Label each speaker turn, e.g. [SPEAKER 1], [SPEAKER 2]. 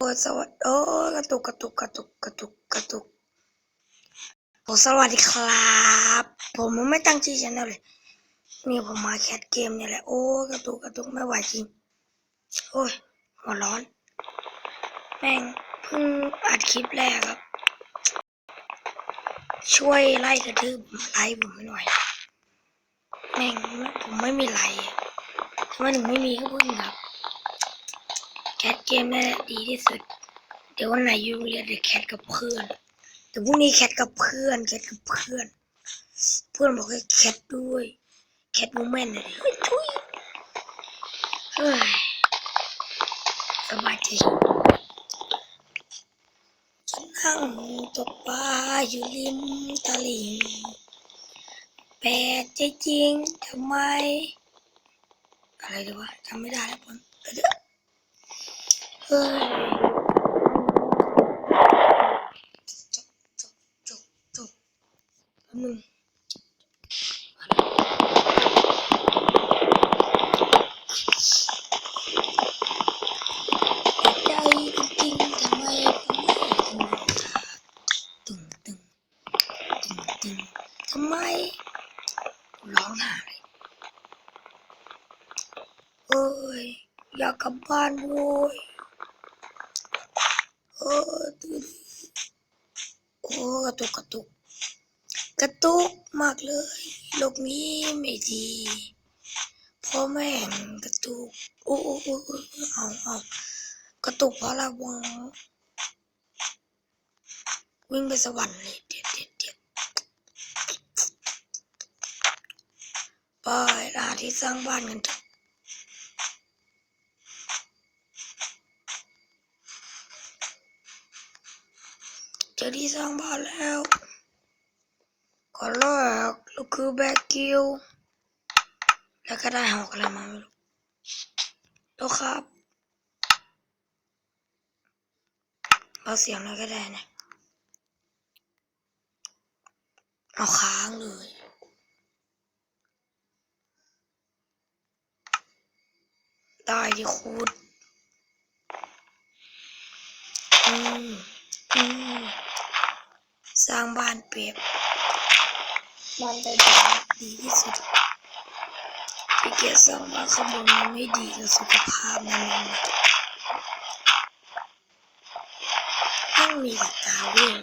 [SPEAKER 1] โอ้สวัสดีโอ้กระตุกกระตุกกระตุกกระตุกกระตุกโอ้สวัสดีครับ ผมไม่ตั้งชื่อชแนลเลย นี่ผมมาแคทเกมเนี่ยแหละ โอ้กระตุกกระตุกไม่ไหวจริง โอ้ยหัวร้อน แม่งเพิ่งอัดคลิปแรกครับ ช่วยไล่กระทืบไล่ผมไม่หน่อย แม่งผมไม่มีไล่ทำไมถึงไม่มีก็เพิ่งครับ แคทเกมนี่แหละดีที่สุด เดี๋ยววันไหนอยูโรงเรียนเดี๋ยวแคทกับเพื่อนแต่พรุ่งนี้แคทกับเพื่อนแคทกับเพื่อน เพื่อนบอกให้แคทด้วยแคทมูเมนต์เลยเฮ้ยทุยเฮ้ยสบายใจฉันนั่งตกปลาอยู่ริมตลิ่งแปลกใจจริงทำไม อะไรดีวะจำไม่ได้แล้วผมเดี๋ยว เฮ้ยจบจบจบจบแป๊บนึงใจจริงทำไมผมไม่ตึงตึงตึงตึงทำไมร้องไห้เอ้ยอยากกลับบ้านโว้ย ตื่นโอ้กระตุกกระตุก กระตุกมากเลยโลกนี้ไม่ดีพ่อแม่กระตุกโอ้โอ้โอ้โอ้เอาเอากระตุกเพราะอะไรวะวิ่งไปสวรรค์เลยเด็ดเด็ดเด็ดไปหาที่สร้างบ้านกันเถอะ เจอที่สร้างบ้านแล้วก่อนแรกเราคือแบกกิวแล้วก็ได้หอกอะไรมาไม่รู้แล้วครับเอาเสียงอะไรก็ได้นะเอาค้างเลยได้ดิคูดอืมอืม สร้างบ้านเปียบบ้านใต้ดินดีที่สุดพี่เกียรติสร้างบ้านข้างบนมันไม่ดีกับสุขภาพมันเลยไม่มีแต่กาเวง